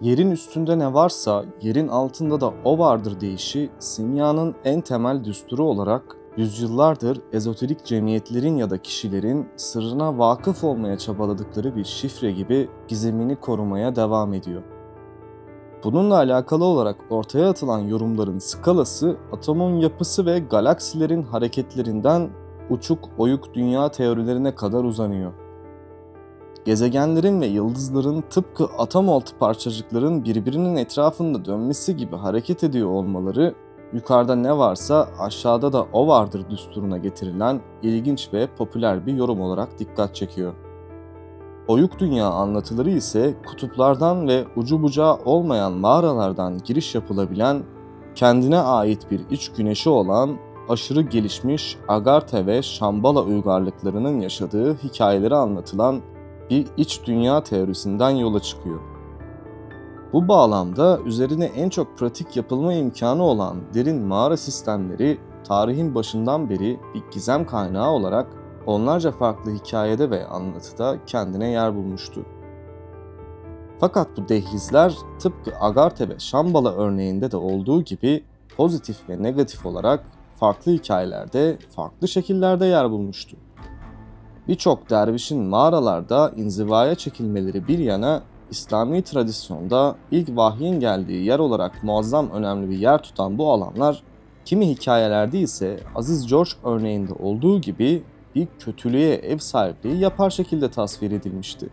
Yerin üstünde ne varsa yerin altında da o vardır deyişi simyanın en temel düsturu olarak yüzyıllardır ezoterik cemiyetlerin ya da kişilerin sırrına vakıf olmaya çabaladıkları bir şifre gibi gizemini korumaya devam ediyor. Bununla alakalı olarak ortaya atılan yorumların skalası atomun yapısı ve galaksilerin hareketlerinden uçuk oyuk dünya teorilerine kadar uzanıyor. Gezegenlerin ve yıldızların tıpkı atom altı parçacıkların birbirinin etrafında dönmesi gibi hareket ediyor olmaları, yukarıda ne varsa aşağıda da o vardır düsturuna getirilen ilginç ve popüler bir yorum olarak dikkat çekiyor. Oyuk dünya anlatıları ise kutuplardan ve ucu bucağı olmayan mağaralardan giriş yapılabilen, kendine ait bir iç güneşi olan aşırı gelişmiş Agarte ve Şambala uygarlıklarının yaşadığı hikayeleri anlatılan bir iç dünya teorisinden yola çıkıyor. Bu bağlamda üzerine en çok pratik yapılma imkanı olan derin mağara sistemleri tarihin başından beri bir gizem kaynağı olarak onlarca farklı hikayede ve anlatıda kendine yer bulmuştu. Fakat bu dehlizler tıpkı Agarte ve Şambala örneğinde de olduğu gibi pozitif ve negatif olarak farklı hikayelerde, farklı şekillerde yer bulmuştu. Birçok dervişin mağaralarda inzivaya çekilmeleri bir yana İslami tradisyonda ilk vahyin geldiği yer olarak muazzam önemli bir yer tutan bu alanlar kimi hikayelerde ise Aziz George örneğinde olduğu gibi bir kötülüğe ev sahipliği yapar şekilde tasvir edilmişti.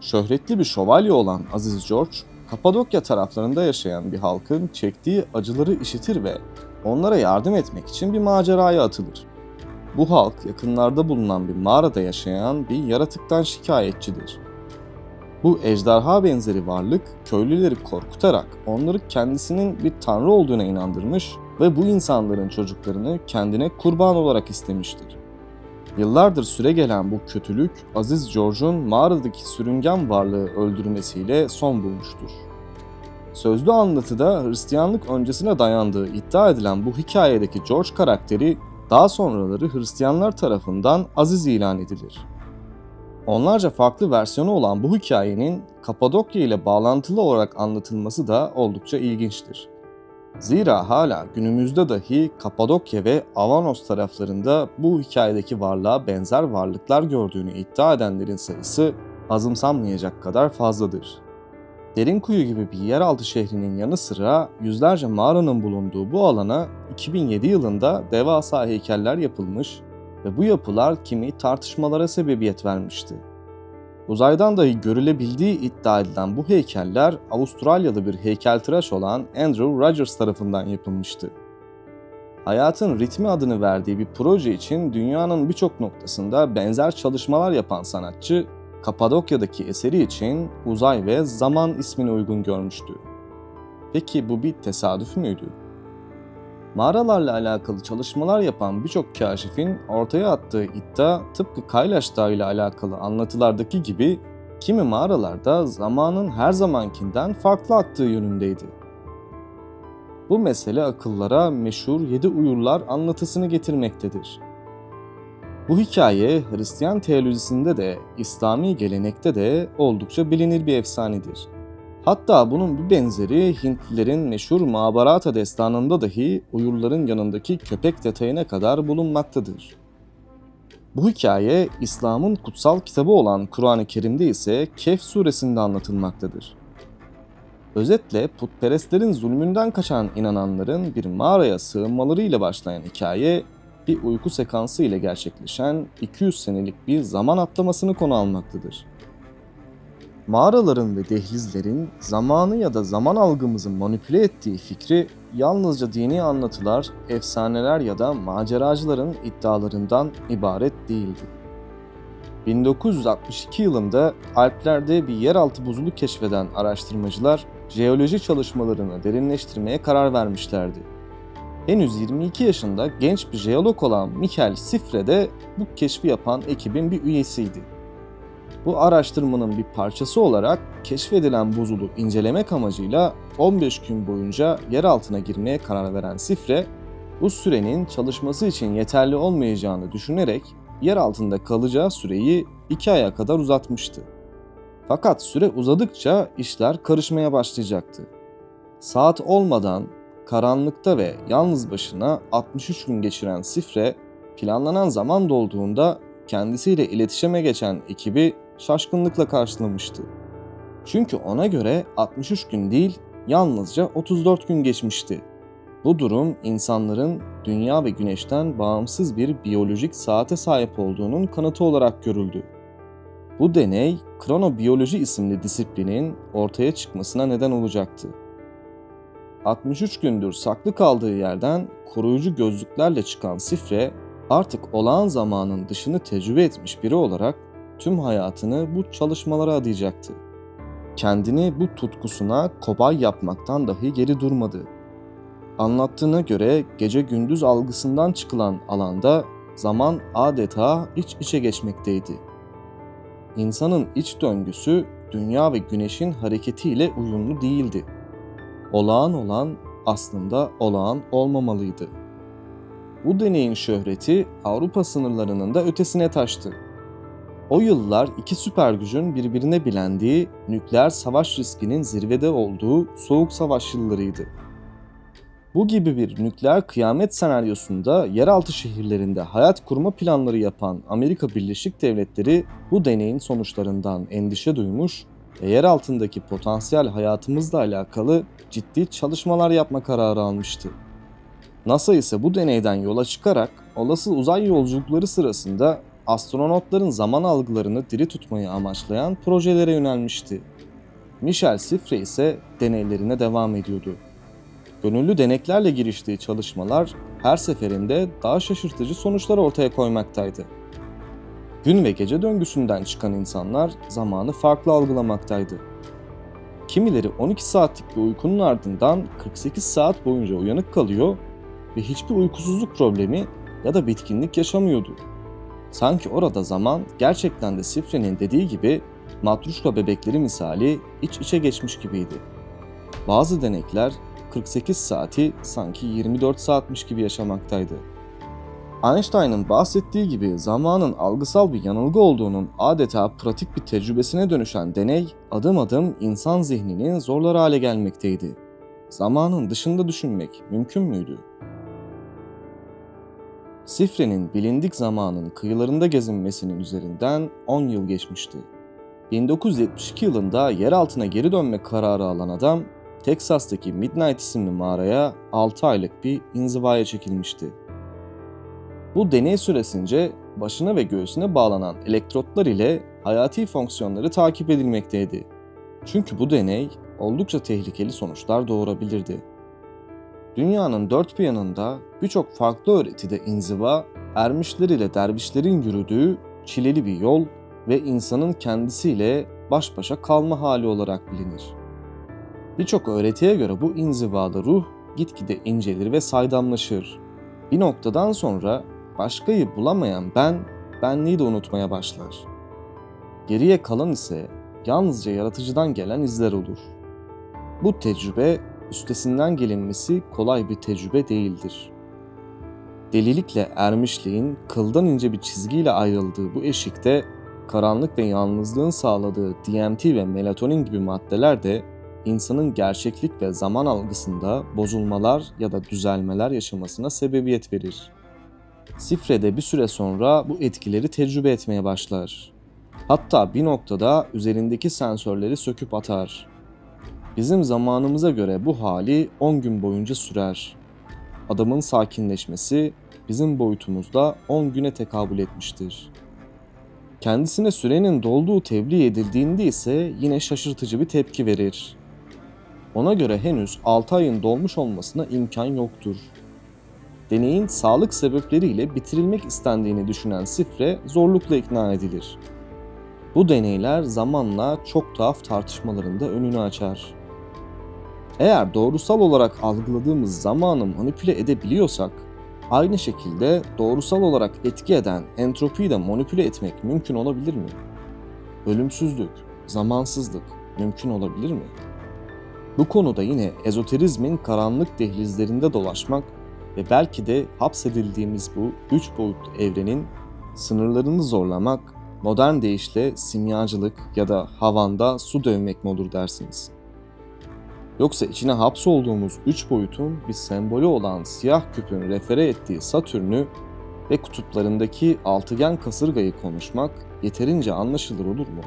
Şöhretli bir şövalye olan Aziz George, Kapadokya taraflarında yaşayan bir halkın çektiği acıları işitir ve onlara yardım etmek için bir maceraya atılır. Bu halk yakınlarda bulunan bir mağarada yaşayan bir yaratıktan şikayetçidir. Bu ejderha benzeri varlık köylüleri korkutarak onları kendisinin bir tanrı olduğuna inandırmış ve bu insanların çocuklarını kendine kurban olarak istemiştir. Yıllardır süre gelen bu kötülük Aziz George'un mağaradaki sürüngen varlığı öldürmesiyle son bulmuştur. Sözlü anlatıda Hristiyanlık öncesine dayandığı iddia edilen bu hikayedeki George karakteri daha sonraları Hristiyanlar tarafından aziz ilan edilir. Onlarca farklı versiyonu olan bu hikayenin Kapadokya ile bağlantılı olarak anlatılması da oldukça ilginçtir. Zira hala günümüzde dahi Kapadokya ve Avanos taraflarında bu hikayedeki varlığa benzer varlıklar gördüğünü iddia edenlerin sayısı azımsanmayacak kadar fazladır. Derinkuyu gibi bir yeraltı şehrinin yanı sıra yüzlerce mağaranın bulunduğu bu alana 2007 yılında devasa heykeller yapılmış ve bu yapılar kimi tartışmalara sebebiyet vermişti. Uzaydan dahi görülebildiği iddia edilen bu heykeller Avustralyalı bir heykeltıraş olan Andrew Rogers tarafından yapılmıştı. Hayatın Ritmi adını verdiği bir proje için dünyanın birçok noktasında benzer çalışmalar yapan sanatçı Kapadokya'daki eseri için uzay ve zaman ismini uygun görmüştü. Peki bu bir tesadüf müydü? Mağaralarla alakalı çalışmalar yapan birçok kaşifin ortaya attığı iddia tıpkı Kaylaş Dağı ile alakalı anlatılardaki gibi kimi mağaralarda zamanın her zamankinden farklı aktığı yönündeydi. Bu mesele akıllara meşhur Yedi Uyurlar anlatısını getirmektedir. Bu hikaye Hristiyan teolojisinde de İslami gelenekte de oldukça bilinir bir efsanedir. Hatta bunun bir benzeri Hintlilerin meşhur Mahabharata destanında dahi uyurların yanındaki köpek detayına kadar bulunmaktadır. Bu hikaye İslam'ın kutsal kitabı olan Kur'an-ı Kerim'de ise Kehf suresinde anlatılmaktadır. Özetle putperestlerin zulmünden kaçan inananların bir mağaraya sığınmalarıyla başlayan hikaye bir uyku sekansı ile gerçekleşen 200 senelik bir zaman atlamasını konu almaktadır. Mağaraların ve dehlizlerin zamanı ya da zaman algımızı manipüle ettiği fikri yalnızca dini anlatılar, efsaneler ya da maceracıların iddialarından ibaret değildi. 1962 yılında Alplerde bir yeraltı buzulu keşfeden araştırmacılar jeoloji çalışmalarını derinleştirmeye karar vermişlerdi. Henüz 22 yaşında genç bir jeolog olan Michael Sifre de bu keşfi yapan ekibin bir üyesiydi. Bu araştırmanın bir parçası olarak keşfedilen buzulu incelemek amacıyla 15 gün boyunca yer altına girmeye karar veren Sifre, bu sürenin çalışması için yeterli olmayacağını düşünerek yer altında kalacağı süreyi 2 aya kadar uzatmıştı. Fakat süre uzadıkça işler karışmaya başlayacaktı. Saat olmadan karanlıkta ve yalnız başına 63 gün geçiren Sifre planlanan zaman dolduğunda kendisiyle iletişime geçen ekibi şaşkınlıkla karşılamıştı. Çünkü ona göre 63 gün değil yalnızca 34 gün geçmişti. Bu durum insanların dünya ve güneşten bağımsız bir biyolojik saate sahip olduğunun kanıtı olarak görüldü. Bu deney kronobiyoloji isimli disiplinin ortaya çıkmasına neden olacaktı. 63 gündür saklı kaldığı yerden koruyucu gözlüklerle çıkan Sifre artık olağan zamanın dışını tecrübe etmiş biri olarak tüm hayatını bu çalışmalara adayacaktı. Kendini bu tutkusuna kobay yapmaktan dahi geri durmadı. Anlattığına göre gece gündüz algısından çıkılan alanda zaman adeta iç içe geçmekteydi. İnsanın iç döngüsü dünya ve güneşin hareketiyle uyumlu değildi. Olağan olan aslında olağan olmamalıydı. Bu deneyin şöhreti Avrupa sınırlarının da ötesine taştı. O yıllar iki süper gücün birbirine bilendiği, nükleer savaş riskinin zirvede olduğu soğuk savaş yıllarıydı. Bu gibi bir nükleer kıyamet senaryosunda yeraltı şehirlerinde hayat kurma planları yapan Amerika Birleşik Devletleri bu deneyin sonuçlarından endişe duymuş ve yer altındaki potansiyel hayatımızla alakalı ciddi çalışmalar yapma kararı almıştı. NASA ise bu deneyden yola çıkarak olası uzay yolculukları sırasında astronotların zaman algılarını diri tutmayı amaçlayan projelere yönelmişti. Michel Sifre ise deneylerine devam ediyordu. Gönüllü deneklerle giriştiği çalışmalar her seferinde daha şaşırtıcı sonuçlar ortaya koymaktaydı. Gün ve gece döngüsünden çıkan insanlar zamanı farklı algılamaktaydı. Kimileri 12 saatlik bir uykunun ardından 48 saat boyunca uyanık kalıyor ve hiçbir uykusuzluk problemi ya da bitkinlik yaşamıyordu. Sanki orada zaman gerçekten de Sifre'nin dediği gibi matruşka bebekleri misali iç içe geçmiş gibiydi. Bazı denekler 48 saati sanki 24 saatmiş gibi yaşamaktaydı. Einstein'ın bahsettiği gibi zamanın algısal bir yanılgı olduğunun adeta pratik bir tecrübesine dönüşen deney adım adım insan zihninin zorlar hale gelmekteydi. Zamanın dışında düşünmek mümkün müydü? Sifre'nin bilindik zamanın kıyılarında gezinmesinin üzerinden 10 yıl geçmişti. 1972 yılında yer altına geri dönme kararı alan adam, Teksas'taki Midnight isimli mağaraya 6 aylık bir inzivaya çekilmişti. Bu deney süresince başına ve göğsüne bağlanan elektrotlar ile hayati fonksiyonları takip edilmekteydi. Çünkü bu deney oldukça tehlikeli sonuçlar doğurabilirdi. Dünyanın dört bir yanında birçok farklı öğretide inziva, ermişler ile dervişlerin yürüdüğü çileli bir yol ve insanın kendisiyle baş başa kalma hali olarak bilinir. Birçok öğretiye göre bu inzivada ruh gitgide incelir ve saydamlaşır. Bir noktadan sonra başkayı bulamayan ben, benliği de unutmaya başlar. Geriye kalan ise yalnızca yaratıcıdan gelen izler olur. Bu tecrübe üstesinden gelinmesi kolay bir tecrübe değildir. Delilikle ermişliğin kıldan ince bir çizgiyle ayrıldığı bu eşikte karanlık ve yalnızlığın sağladığı DMT ve melatonin gibi maddeler de insanın gerçeklik ve zaman algısında bozulmalar ya da düzelmeler yaşamasına sebebiyet verir. Sifre'de bir süre sonra bu etkileri tecrübe etmeye başlar. Hatta bir noktada üzerindeki sensörleri söküp atar. Bizim zamanımıza göre bu hali 10 gün boyunca sürer. Adamın sakinleşmesi bizim boyutumuzda 10 güne tekabül etmiştir. Kendisine sürenin dolduğu tebliğ edildiğinde ise yine şaşırtıcı bir tepki verir. Ona göre henüz 6 ayın dolmuş olmasına imkan yoktur. Deneyin sağlık sebepleriyle bitirilmek istendiğini düşünen Sifre zorlukla ikna edilir. Bu deneyler zamanla çok tuhaf tartışmalarında önünü açar. Eğer doğrusal olarak algıladığımız zamanı manipüle edebiliyorsak, aynı şekilde doğrusal olarak etki eden entropiyi de manipüle etmek mümkün olabilir mi? Ölümsüzlük, zamansızlık mümkün olabilir mi? Bu konuda yine ezoterizmin karanlık dehlizlerinde dolaşmak ve belki de hapsedildiğimiz bu üç boyutlu evrenin sınırlarını zorlamak modern deyişle simyacılık ya da havanda su dövmek mi olur dersiniz? Yoksa içine hapsolduğumuz üç boyutun bir sembolü olan siyah küpün refere ettiği Satürn'ü ve kutuplarındaki altıgen kasırgayı konuşmak yeterince anlaşılır olur mu?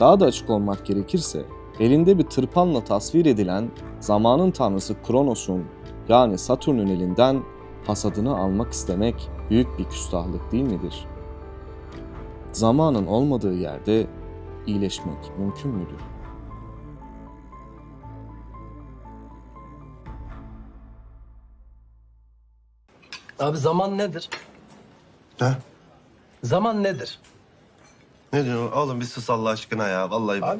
Daha da açık olmak gerekirse, elinde bir tırpanla tasvir edilen zamanın tanrısı Kronos'un yani Satürn'ün elinden hasadını almak istemek büyük bir küstahlık değil midir? Zamanın olmadığı yerde iyileşmek mümkün müdür? Abi zaman nedir? Ha? Zaman nedir? Ne diyorsun oğlum bir sus Allah aşkına ya vallahi. bak.